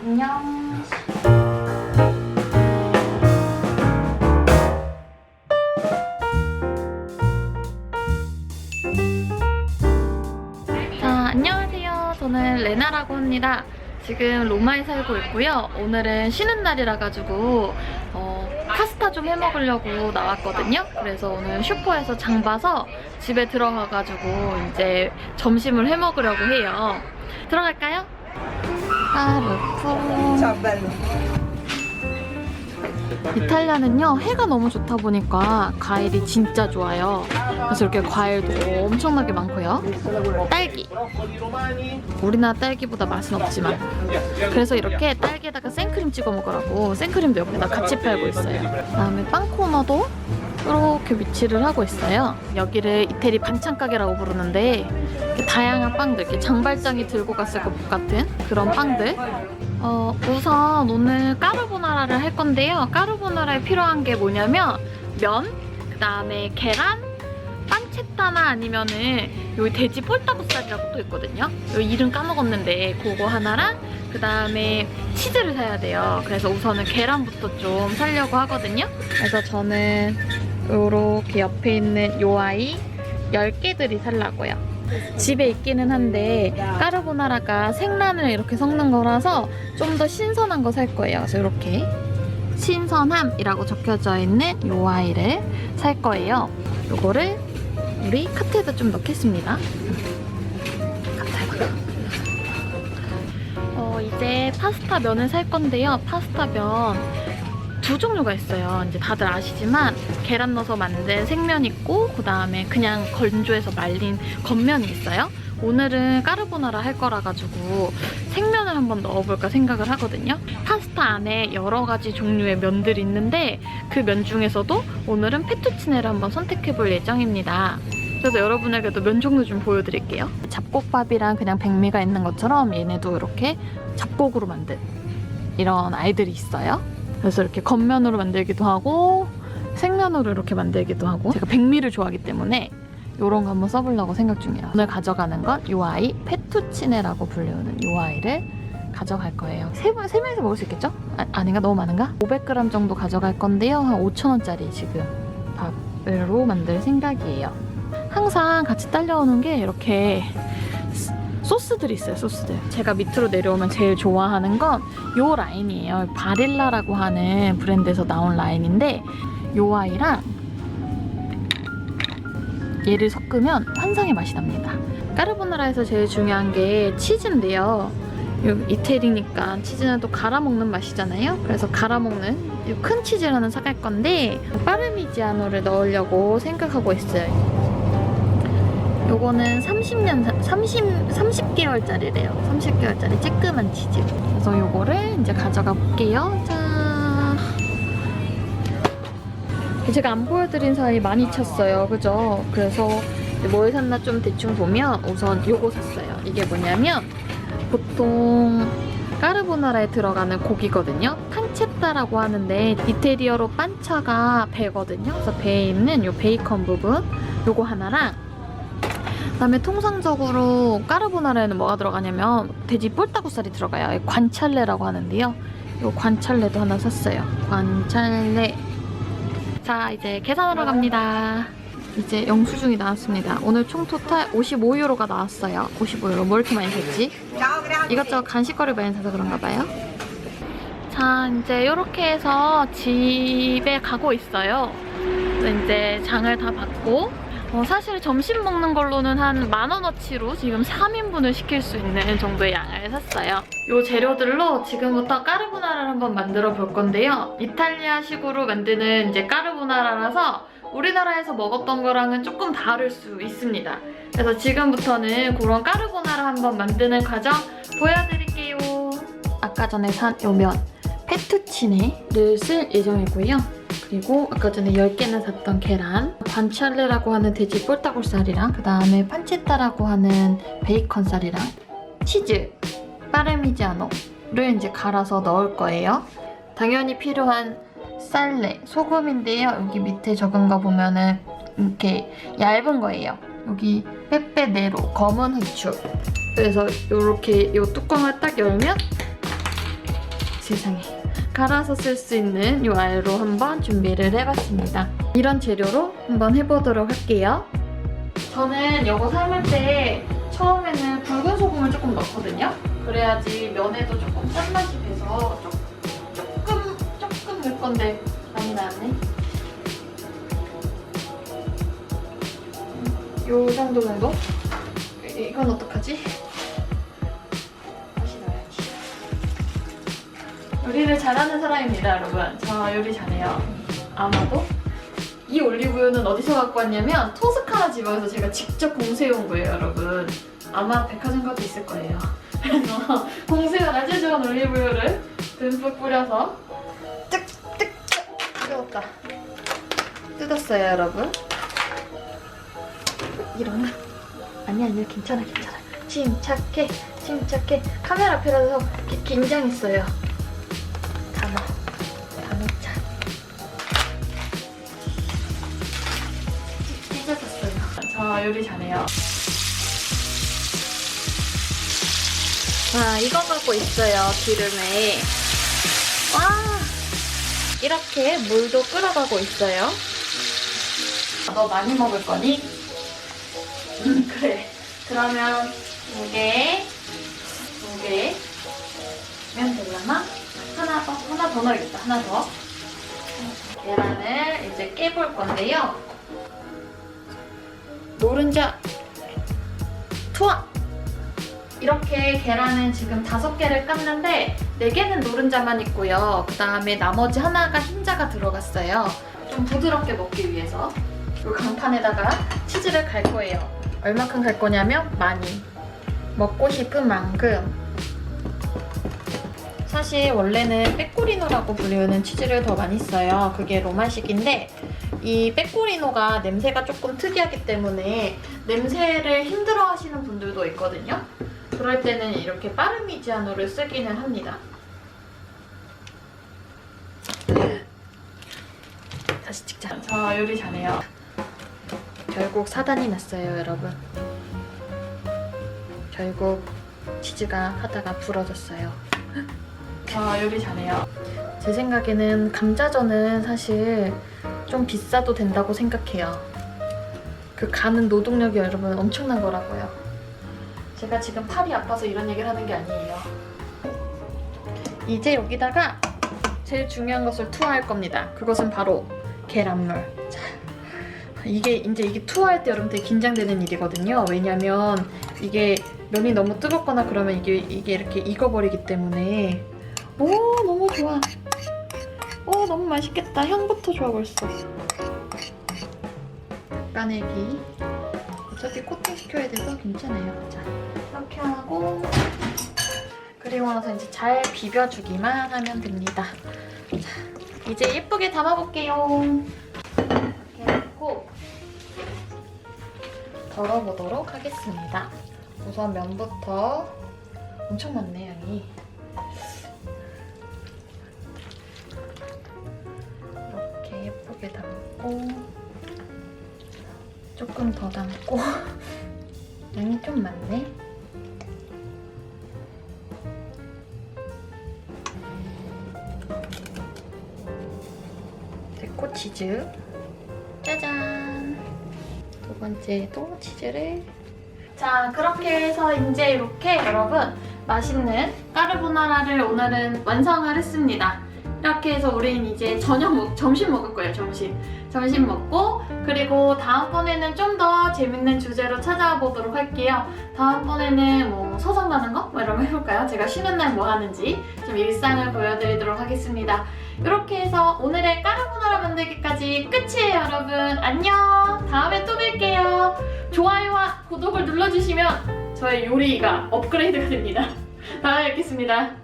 안녕. 자, 안녕하세요. 저는 레나라고 합니다. 지금 로마에 살고 있고요. 오늘은 쉬는 날이라 가지고 어, 파스타 좀 해 먹으려고 나왔거든요. 그래서 오늘 슈퍼에서 장 봐서 집에 들어가 가지고 이제 점심을 해 먹으려고 해요. 들어갈까요? Ciao bello. 이탈리아는요 해가 너무 좋다 보니까 과일이 진짜 좋아요. 그래서 이렇게 과일도 엄청나게 많고요. 딸기. 우리나라 딸기보다 맛은 없지만. 그래서 이렇게 딸기에다가 생크림 찍어 먹으라고 생크림도 옆에다 같이 팔고 있어요. 그 다음에 빵 코너도 이렇게 위치를 하고 있어요 여기를 이태리 반찬 가게라고 부르는데 다양한 빵들 이렇게 장발장이 들고 갔을 것 같은 그런 빵들 어, 우선 오늘 까르보나라를 할 건데요. 까르보나라에 필요한 게 뭐냐면 면, 그 다음에 계란, 빵체타나 아니면은 여기 돼지 폴타구살이라고 또 있거든요. 여기 이름 까먹었는데 그거 하나랑 그 다음에 치즈를 사야 돼요. 그래서 우선은 계란부터 좀 사려고 하거든요. 그래서 저는 요렇게 옆에 있는 요 아이 10개들이 살라고요. 집에 있기는 한데 까르보나라가 생란을 이렇게 섞는 거라서 좀 더 신선한 거 살 거예요. 그래서 이렇게 신선함이라고 적혀져 있는 요 아이를 살 거예요. 요거를 우리 카트에다 좀 넣겠습니다. 어, 이제 파스타 면을 살 건데요. 파스타 면 두 종류가 있어요. 이제 다들 아시지만 계란 넣어서 만든 생면 있고 그 다음에 그냥 건조해서 말린 겉면이 있어요. 오늘은 까르보나라 할 거라 가지고 생면을 한번 넣어볼까 생각을 하거든요. 파스타 안에 여러 가지 종류의 면들이 있는데 그 면 중에서도 오늘은 페투치네를 한번 선택해볼 예정입니다. 그래서 여러분에게도 면 종류 좀 보여드릴게요. 잡곡밥이랑 그냥 백미가 있는 것처럼 얘네도 이렇게 잡곡으로 만든 이런 아이들이 있어요. 그래서 이렇게 겉면으로 만들기도 하고 생면으로 이렇게 만들기도 하고 제가 백미를 좋아하기 때문에 이런 거 한번 써보려고 생각 중이에요. 오늘 가져가는 건 이 아이 페투치네라고 불리우는 이 아이를 가져갈 거예요. 세, 분- 세 명이서 먹을 수 있겠죠? 아, 아닌가? 너무 많은가? 500g 정도 가져갈 건데요. 한 5,000원짜리 지금 밥으로 만들 생각이에요. 항상 같이 딸려오는 게 이렇게 소스들이 있어요, 소스들. 제가 밑으로 내려오면 제일 좋아하는 건 요 라인이에요. 바릴라라고 하는 브랜드에서 나온 라인인데 요 아이랑 얘를 섞으면 환상의 맛이 납니다. 까르보나라에서 제일 중요한 게 치즈인데요. 요 이태리니까 치즈는 또 갈아 먹는 맛이잖아요. 그래서 갈아 먹는 요큰 치즈를 하나 사갈 건데 파르미지아노를 넣으려고 생각하고 있어요. 요거는 30년 30 30개월짜리래요. 30개월짜리 쬐끄만 치즈. 그래서 요거를 이제 가져가 볼게요. 자. 제가 안 보여드린 사이 많이 쳤어요. 그죠? 그래서 뭘 샀나 좀 대충 보면 우선 요거 샀어요. 이게 뭐냐면 보통 까르보나라에 들어가는 고기거든요. 판체타라고 하는데 이태리어로 판차가 배거든요. 그래서 배에 있는 요 베이컨 부분 요거 하나랑 그다음에 통상적으로 까르보나라에는 뭐가 들어가냐면 돼지 뿔따구살이 들어가요. 관찰레라고 하는데요. 요 관찰레도 하나 샀어요. 관찰레. 자, 이제 계산하러 갑니다. 이제 영수증이 나왔습니다. 오늘 총 토탈 55유로가 나왔어요. 55유로. 뭐 이렇게 많이 샀지? 이것저것 간식거리 많이 사서 그런가 봐요. 자, 이제 이렇게 해서 집에 가고 있어요. 이제 장을 다 받고 어, 사실 점심 먹는 걸로는 한 만 원어치로 지금 3인분을 시킬 수 있는 정도의 양을 샀어요. 이 재료들로 지금부터 까르보나라를 한번 만들어 볼 건데요. 이탈리아식으로 만드는 이제 까르보나라라서 우리나라에서 먹었던 거랑은 조금 다를 수 있습니다. 그래서 지금부터는 그런 까르보나라 한번 만드는 과정 보여드릴게요. 아까 전에 산 요면 페투치네를 쓸 예정이고요. 그리고 아까 전에 10개나 샀던 계란, 관찰레라고 하는 돼지 뿔따구살이랑 그 다음에 판체타라고 하는 베이컨살이랑 치즈, 파르미지아노를 이제 갈아서 넣을 거예요. 당연히 필요한 쌀레, 소금인데요. 여기 밑에 적은 거 보면은 이렇게 얇은 거예요. 여기 빼빼네로 검은 후추. 그래서 이렇게 이 뚜껑을 딱 열면 세상에 갈아서 쓸 수 있는 이 알로 한번 준비를 해봤습니다. 이런 재료로 한번 해보도록 할게요. 저는 이거 삶을 때 처음에는 굵은 소금을 조금 넣거든요. 그래야지 면에도 조금 짠맛이 조- 조금 조금 넣을 건데 많이 나왔네. 요 정도 정도? 이- 이건 어떡하지? 다시 넣어야지. 요리를 잘하는 사람입니다, 여러분. 저 요리 잘해요. 아마도 이 올리브유는 어디서 갖고 왔냐면 토스카나 지방에서 제가 직접 공수해온 거예요, 여러분. 아마 백화점 가도 있을 거예요. 그래서 공수해온 아주 좋은 올리브유를 듬뿍 뿌려서 뜩뜩 뜨거웠다. 뜯었어요, 여러분. 일어나. 아니 아니야, 괜찮아, 괜찮아. 침착해, 침착해. 카메라 앞이라서 기- 긴장했어요. 저 요리 잘해요. 자, 이거 갖고 있어요, 기름에. 와! 이렇게 물도 끓어가고 있어요. 너 많이 먹을 거니? 음, 그래. 그러면 두 개, 두 개. 면 되려나? 하나 더, 하나 더 넣어야겠다. 하나 더. 계란을 이제 깨볼 건데요. 노른자 투하! 이렇게 계란은 지금 다섯 개를 깠는데 네 개는 노른자만 있고요. 그 다음에 나머지 하나가 흰자가 들어갔어요. 좀 부드럽게 먹기 위해서. 이 강판에다가 치즈를 갈 거예요. 얼마큼 갈 거냐면 많이. 먹고 싶은 만큼. 사실 원래는 빼꼬리노라고 불리는 치즈를 더 많이 써요. 그게 로마식인데 이 빼꼬리노가 냄새가 조금 특이하기 때문에 냄새를 힘들어 하시는 분들도 있거든요. 그럴 때는 이렇게 파르미지아노를 쓰기는 합니다. 다시 찍자. 저 요리 잘해요. 결국 사단이 났어요, 여러분. 결국 치즈가 하다가 부러졌어요. 저 요리 잘해요. 제 생각에는 감자전은 사실 좀 비싸도 된다고 생각해요. 그 가는 노동력이 여러분 엄청난 거라고요. 제가 지금 팔이 아파서 이런 얘기를 하는 게 아니에요. 이제 여기다가 제일 중요한 것을 투하할 겁니다. 그것은 바로 계란물. 자, 이게 이제 이게 투하할 때 여러분 되게 긴장되는 일이거든요. 왜냐면 이게 면이 너무 뜨겁거나 그러면 이게 이게 이렇게 익어버리기 때문에 오 너무 좋아. 오 너무 맛있겠다. 향부터 좋아 벌써. 까내기. 어차피 코팅 시켜야 돼서 괜찮아요. 자 이렇게 하고 그리고 나서 이제 잘 비벼주기만 하면 됩니다. 자 이제 예쁘게 담아볼게요. 이렇게 놓고 덜어보도록 하겠습니다. 우선 면부터 엄청 많네 양이. 이렇게 담고 조금 더 담고. 양이 좀 많네. 데코 치즈. 짜잔. 두 번째도 치즈를. 자 그렇게 해서 이제 이렇게 여러분 맛있는 까르보나라를 오늘은 완성을 했습니다 이렇게 해서 우리는 이제 저녁 먹, 점심 먹을 거예요 점심. 점심 먹고 그리고 다음번에는 좀 더 재밌는 주제로 찾아와 보도록 할게요. 다음번에는 뭐 서점 가는 거? 뭐 이런 거 해볼까요? 제가 쉬는 날 뭐 하는지 좀 일상을 보여드리도록 하겠습니다. 이렇게 해서 오늘의 까르보나라 만들기까지 끝이에요 여러분. 안녕! 다음에 또 뵐게요. 좋아요와 구독을 눌러주시면 저의 요리가 업그레이드가 됩니다. 다음에 뵙겠습니다